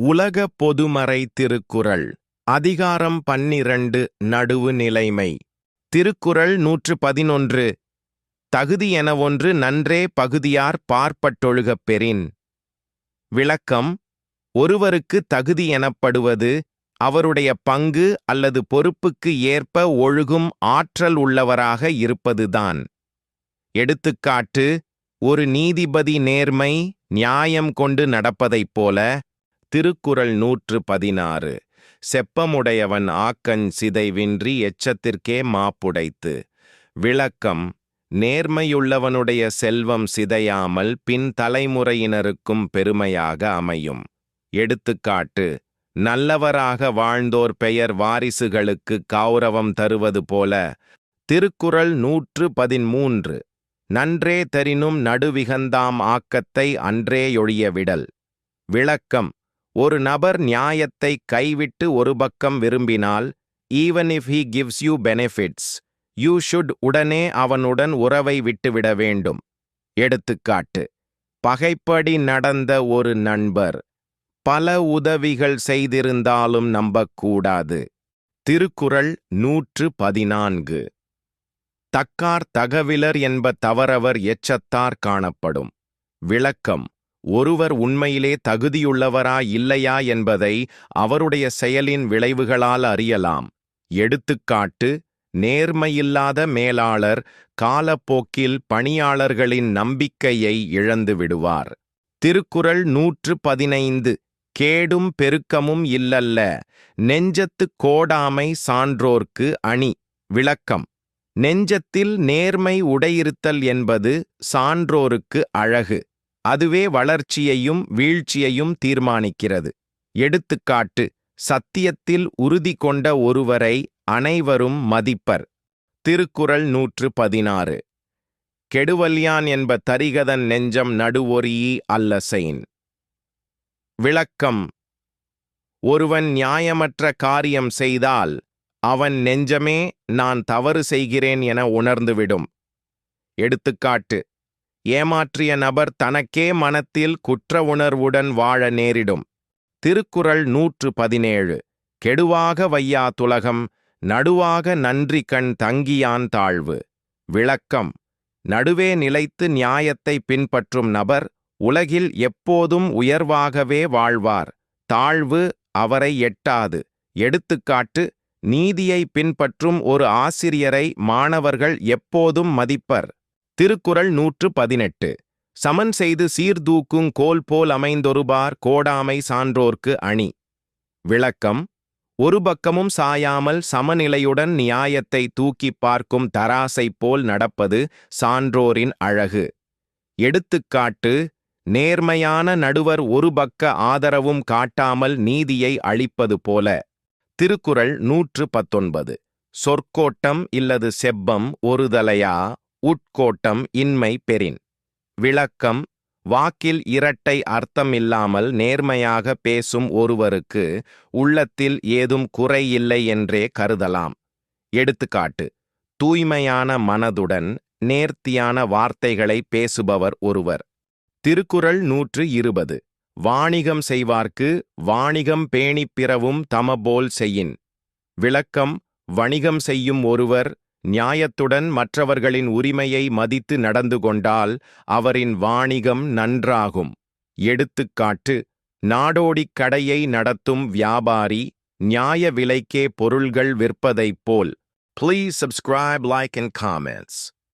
உலக பொதுமறை திருக்குறள். அதிகாரம் பன்னிரண்டு நடுவு நிலைமை. திருக்குறள் நூற்று பதினொன்று தகுதி என ஒன்று நன்றே பகுதியார் பார்ப்பட்டொழுகப் பெறின். விளக்கம் ஒருவருக்கு தகுதி எனப்படுவது அவருடைய பங்கு அல்லது பொறுப்புக்கு ஏற்ப ஒழுகும் ஆற்றல் உள்ளவராக இருப்பதுதான். எடுத்துக்காட்டு ஒரு நீதிபதி நேர்மை நியாயம் கொண்டு நடப்பதைப் போல திருக்குறள் நூற்று பதினாறு செப்பமுடையவன் ஆக்கஞ் சிதைவின்றி எச்சத்திற்கே மாப்புடைத்து. விளக்கம் நேர்மையுள்ளவனுடைய செல்வம் சிதையாமல் பின் தலைமுறையினருக்கும் பெருமையாக அமையும். எடுத்துக்காட்டு நல்லவராக வாழ்ந்தோர் பெயர் வாரிசுகளுக்கு கௌரவம் தருவது போல திருக்குறள் நூற்று பதிமூன்று நன்றே தரினும் நடுவிகந்தாம் ஆக்கத்தை அன்றேயொழிய விடல் விளக்கம் ஒரு நபர் நியாயத்தை கைவிட்டு ஒரு பக்கம் விரும்பினால் even if he gives you benefits you should உடனே அவனுடன் உறவை விட்டுவிட வேண்டும். எடுத்துக்காட்டு பகைப்படி நடந்த ஒரு நண்பர் பல உதவிகள் செய்திருந்தாலும் நம்பக்கூடாது. திருக்குறள் நூற்று பதினான்கு. தக்கார் தகவிலர் என்ப தவறவர் எச்சத்தார் காணப்படும். விளக்கம் ஒருவர் உண்மையிலே தகுதியுள்ளவரா இல்லையா என்பதை அவருடைய செயலின் விளைவுகளால் அறியலாம். எடுத்துக்காட்டு நேர்மையில்லாத மேலாளர் காலப்போக்கில் பணியாளர்களின் நம்பிக்கையை இழந்து விடுவார். திருக்குறள் நூற்று பதினைந்து கேடும் பெருக்கமும் இல்லல்ல நெஞ்சத்து கோடாமை சான்றோர்க்கு அணி விளக்கம். நெஞ்சத்தில் நேர்மை உடையிருத்தல் என்பது சான்றோருக்கு அழகு. அதுவே வளர்ச்சியையும் வீழ்ச்சியையும் தீர்மானிக்கிறது. எடுத்துக்காட்டு சத்தியத்தில் உறுதி கொண்ட ஒருவரை அனைவரும் மதிப்பர். திருக்குறள் நூற்று பதினாறு கெடுவல்யான் என்ப தரிகதன் நெஞ்சம் நடுவொரியி அல்லசெயின் விளக்கம் ஒருவன் நியாயமற்ற காரியம் செய்தால் அவன் நெஞ்சமே நான் தவறு செய்கிறேன் என உணர்ந்துவிடும். எடுத்துக்காட்டு ஏமாற்றிய நபர் தனக்கே மனத்தில் குற்ற உணர்வுடன் வாழ நேரிடும். திருக்குறள் நூற்று பதினேழு கெடுவாக வையா துலகம் நடுவாக நன்றி கண் தங்கியான் தாழ்வு. விளக்கம். நடுவே நிலைத்து நியாயத்தை பின்பற்றும் நபர் உலகில் எப்போதும் உயர்வாகவே வாழ்வார். தாழ்வு அவரை எட்டாது. எடுத்துக்காட்டு நீதியை பின்பற்றும் ஒரு ஆசிரியரை மாணவர்கள் எப்போதும் மதிப்பர். திருக்குறள் நூற்று பதினெட்டு. சமன் செய்து சீர்தூக்குங் கோல் போல் அமைந்தொருபார் கோடாமை சான்றோர்க்கு அணி. விளக்கம் ஒரு பக்கமும் சாயாமல் சமநிலையுடன் நியாயத்தை தூக்கிப் பார்க்கும் தராசைப் போல் நடப்பது சான்றோரின் அழகு. எடுத்துக்காட்டு நேர்மையான நடுவர் ஒரு பக்க ஆதரவும் காட்டாமல் நீதியை அளிப்பது போல. திருக்குறள் நூற்று பத்தொன்பது. சொற்கோட்டம் இல்லது செப்பம் ஒருதலையா? உட்கோட்டம் இன்மை பெறின். விளக்கம் வாக்கில் இரட்டை அர்த்தமில்லாமல் நேர்மையாக பேசும் ஒருவருக்கு உள்ளத்தில் ஏதும் குறையில்லை என்றே கருதலாம். எடுத்துக்காட்டு தூய்மையான மனதுடன் நேர்த்தியான வார்த்தைகளை பேசுபவர் ஒருவர். திருக்குறள் நூற்று இருபது வாணிகம் செய்வார்க்கு வாணிகம் பேணிப் பிறவும் தமபோல் செய்யின். விளக்கம் வணிகம் செய்யும் ஒருவர் நியாயத்துடன் மற்றவர்களின் உரிமையை மதித்து நடந்து கொண்டால் அவரின் வாணிகம் நன்றாகும். எடுத்துக்காட்டு நாடோடிக் கடையை நடத்தும் வியாபாரி நியாய விலைக்கே பொருள்கள் விற்பதைப் போல். Please subscribe like and comments